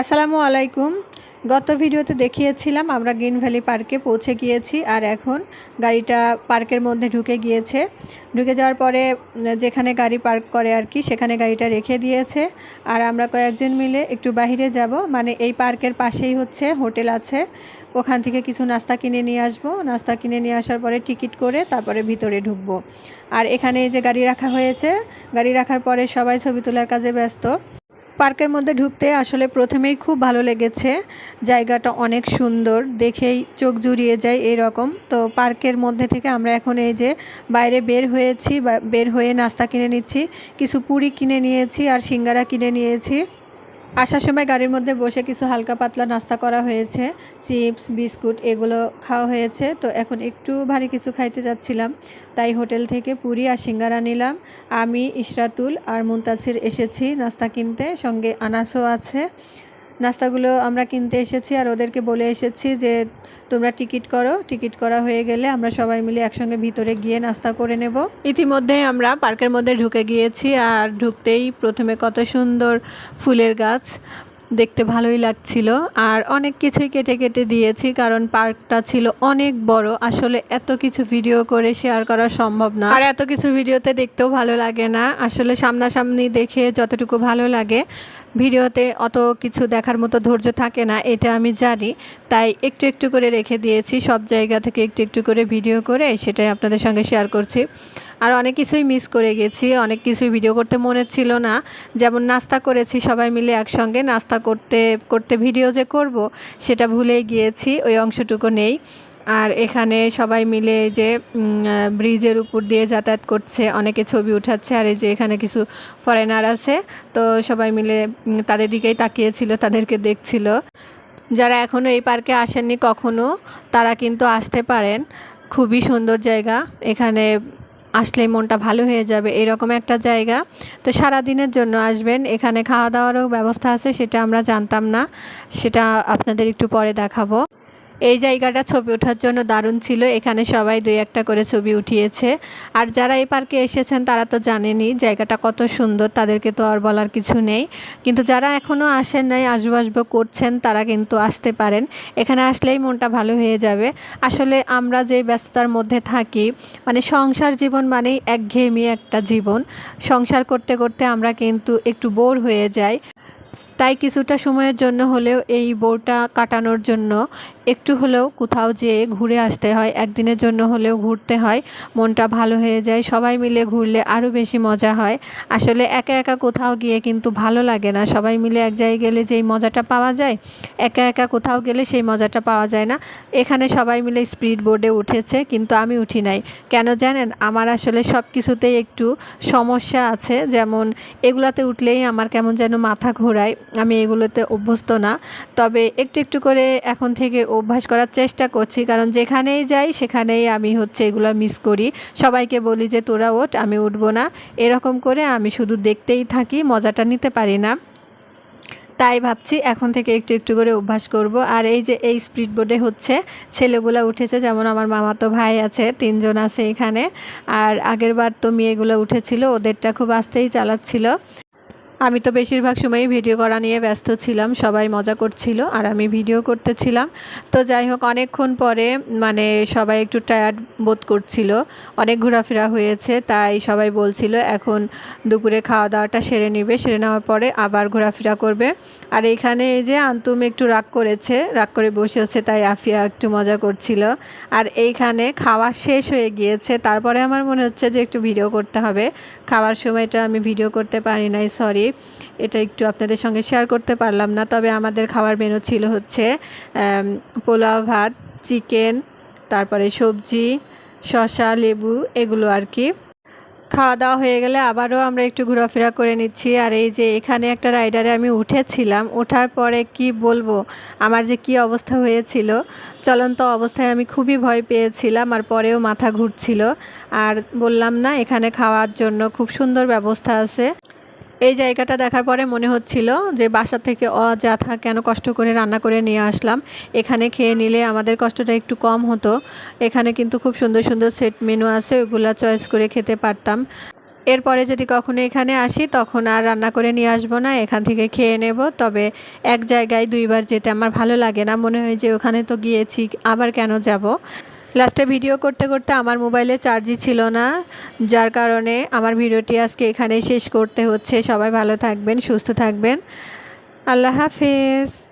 আসসালামু আলাইকুম। গত ভিডিওতে দেখিয়েছিলাম আমরা গ্রিন ভ্যালি পার্কে পৌঁছে গিয়েছি আর এখন গাড়িটা পার্কের মধ্যে ঢুকে গিয়েছে। ঢুকে যাওয়ার পরে যেখানে গাড়ি পার্ক করে আর কি, সেখানে গাড়িটা রেখে দিয়েছে। আর আমরা কয়েকজন মিলে একটু বাইরে যাব। মানে এই পার্কের পাশেই হচ্ছে হোটেল আছে। ওখান থেকে কিছু নাস্তা কিনে নিয়ে আসব। নাস্তা কিনে নিয়ে আসার পরে টিকিট করে তারপরে ভিতরে ঢুকবো। আর এখানে এই যে গাড়ি রাখা হয়েছে, গাড়ি রাখার পরে সবাই ছবি তোলার কাজে ব্যস্ত। পার্কের মধ্যে ঢুকতে আসলে প্রথমেই খুব ভালো লেগেছে। জায়গাটা অনেক সুন্দর, দেখেই চোখ জুড়িয়ে যায় এরকম। তো পার্কের মধ্যে থেকে আমরা এখন এই যে বাইরে বের হয়েছি বের হয়ে নাস্তা কিনে নিচ্ছি, কিছু পুরি কিনে নিয়েছি আর সিঙ্গারা কিনে নিয়েছি। আসার সময় গাড়ির মধ্যে বসে কিছু হালকা পাতলা নাস্তা করা হয়েছে, চিপস, বিস্কুট, এগুলো খাওয়া হয়েছে। তো এখন একটু ভারী কিছু খাইতে যাচ্ছিলাম। তাই হোটেল থেকে পুরি আর সিঙ্গারা নিলাম। আমি, ইশরাতুল আর মুনতাছির এসেছি নাস্তা কিনতে। সঙ্গে আনাসও আছে। নাস্তাগুলো আমরা কিনতে এসেছি আর ওদেরকে বলে এসেছি যে, তোমরা টিকিট করো। টিকিট করা হয়ে গেলে আমরা সবাই মিলে একসঙ্গে ভিতরে গিয়ে নাস্তা করে নেব। ইতিমধ্যে আমরা পার্কের মধ্যে ঢুকে গিয়েছি আর ঢুকতেই প্রথমে কত সুন্দর ফুলের গাছ। দেখতে ভালোই লাগছিল। আর অনেক কিছুই কেটে কেটে দিয়েছি, কারণ পার্কটা ছিল অনেক বড়। আসলে এত কিছু ভিডিও করে শেয়ার করা সম্ভব না। আর এত কিছু ভিডিওতে দেখতেও ভালো লাগে না। আসলে সামনাসামনি দেখে যতটুকু ভালো লাগে, ভিডিওতে অত কিছু দেখার মতো ধৈর্য থাকে না, এটা আমি জানি। তাই একটু একটু করে রেখে দিয়েছি, সব জায়গা থেকে একটু একটু করে ভিডিও করে সেটাই আপনাদের সঙ্গে শেয়ার করছি। আর অনেক কিছুই মিস করে গেছি, অনেক কিছুই ভিডিও করতে মনে ছিল না। যেমন নাস্তা করেছি, সবাই মিলে একসঙ্গে নাস্তা করতে করতে ভিডিও যে করব, সেটা ভুলেই গিয়েছি, ওই অংশটুকু নেই। আর এখানে সবাই মিলে যে ব্রিজের উপর দিয়ে যাতায়াত করছে, অনেকে ছবি উঠাচ্ছে, আর এই যে এখানে কিছু ফরেনার আছে, তো সবাই মিলে তাদের দিকেই তাকিয়েছিল, তাদেরকে দেখছিল। যারা এখনও এই পার্কে আসেননি কখনো, তারা কিন্তু আসতে পারেন। খুবই সুন্দর জায়গা। এখানে আসলেই মনটা ভালো হয়ে যাবে, এরকম একটা জায়গা। তো সারা দিনের জন্য আসবেন, এখানে খাওয়া দাওয়ারও ব্যবস্থা আছে, সেটা আমরা জানতাম না, সেটা আপনাদের একটু পরে দেখাবো। এই জায়গাটা ছবি ওঠার জন্য দারুণ ছিল। এখানে সবাই দুই একটা করে ছবি উঠিয়েছে। আর যারা এই পার্কে এসেছেন, তারা তো জানেনই জায়গাটা কত সুন্দর, তাদেরকে তো আর বলার কিছু নেই। কিন্তু যারা এখনও আসেন নাই আসব আসব করছেন, তারা কিন্তু আসতে পারেন। এখানে আসলেই মনটা ভালো হয়ে যাবে। আসলে আমরা যে ব্যস্ততার মধ্যে থাকি মানে সংসার জীবন মানেই একঘেয়েমি একটা জীবন। সংসার করতে করতে আমরা কিন্তু একটু বোর হয়ে যাই। তাই কিছুটা সময়ের জন্য হলেও এই বোরটা কাটানোর জন্য একটু হলেও কোথাও যেয়ে ঘুরে আসতে হয়, একদিনের জন্য হলেও ঘুরতে হয়, মনটা ভালো হয়ে যায়, সবাই মিলে ঘুরলে আরও বেশি মজা হয়। আসলে একা একা কোথাও গিয়ে কিন্তু ভালো লাগে না, সবাই মিলে এক জায়গায় গেলে যেই মজাটা পাওয়া যায়, একা একা কোথাও গেলে সেই মজাটা পাওয়া যায় না। এখানে সবাই মিলে স্পিড বোর্ডে উঠেছে, কিন্তু আমি উঠি নাই। কেন জানেন? আমার আসলে সব কিছুতেই একটু সমস্যা আছে, যেমন এগুলাতে উঠলেই আমার কেমন যেন মাথা ঘোরায়। আমি এগুলোতে অভ্যস্ত না। তবে একটু একটু করে এখন থেকে অভ্যাস করার চেষ্টা করছি। কারণ যেখানেই যাই, সেখানেই আমি হচ্ছে এগুলো মিস করি। সবাইকে বলি যে, তোরা ওঠ, আমি উঠবো না। এরকম করে আমি শুধু দেখতেই থাকি, মজাটা নিতে পারি না। তাই ভাবছি এখন থেকে একটু একটু করে অভ্যাস করব। আর এই যে, এই স্পিড বোর্ডে হচ্ছে, ছেলেগুলো উঠেছে, যেমন আমার মামাতো ভাই আছে, তিনজন আছে এখানে। আর আগের বার তো মেয়েগুলো উঠেছিল, ওদেরটা খুব আস্তেই চালাচ্ছিল। আমি তো বেশিরভাগ সময়ই ভিডিও করা নিয়ে ব্যস্ত ছিলাম, সবাই মজা করছিল আর আমি ভিডিও করতেছিলাম। তো যাই হোক, অনেকক্ষণ পরে মানে সবাই একটু টায়ার্ড বোধ করছিল, অনেক ঘোরাফেরা হয়েছে, তাই সবাই বলছিল এখন দুপুরে খাওয়া দাওয়াটা সেরে নেবে, সেরে নেওয়ার পরে আবার ঘোরাফেরা করবে। আর এখানে এই যে আন্তুম একটু রাগ করেছে, রাগ করে বসে আছে, তাই আফিয়া একটু মজা করছিল। আর এইখানে খাওয়া শেষ হয়ে গিয়েছে, তারপরে আমার মনে হচ্ছে যে একটু ভিডিও করতে হবে। খাওয়ার সময়টা আমি ভিডিও করতে পারি নাই সরি এটা একটু আপনাদের সঙ্গে শেয়ার করতে পারলাম না, তবে আমাদের খাওয়ার মেনু ছিল হচ্ছে পোলাও, ভাত চিকেন তারপরে সবজি, শসা, লেবু, এগুলো আর কি। খাওয়া দাওয়া হয়ে গেলে আবারও আমরা একটু ঘোরাফেরা করে নিচ্ছি। আর এই যে এখানে একটা রাইডারে আমি উঠেছিলাম, ওঠার পরে কি বলব, আমার যে কি অবস্থা হয়েছিল, চলন্ত অবস্থায় আমি খুবই ভয় পেয়েছিলাম আর পরেও মাথা ঘুরছিল। আর বললাম না, এখানে খাওয়ার জন্য খুব সুন্দর ব্যবস্থা আছে। এই জায়গাটা দেখার পরে মনে হচ্ছিল যে বাসা থেকে অযথা কেন কষ্ট করে রান্না করে নিয়ে আসলাম। এখানে খেয়ে নিলে আমাদের কষ্টটা একটু কম হতো। এখানে কিন্তু খুব সুন্দর সুন্দর সেট মেনু আছে, ওইগুলো চয়েস করে খেতে পারতাম। এরপরে যদি কখনো এখানে আসি, তখন আর রান্না করে নিয়ে আসব না, এখান থেকে খেয়ে নেব। তবে এক জায়গায় দুইবার যেতে আমার ভালো লাগে না। মনে হয় যে ওখানে তো গিয়েছি, আবার কেন যাব? লাস্টে ভিডিও করতে করতে আমার মোবাইলে চার্জই ছিল না। যার কারণে আমার ভিডিওটি আজকে এখানে শেষ করতে হচ্ছে। সবাই ভালো থাকবেন, সুস্থ থাকবেন। আল্লাহ হাফেজ।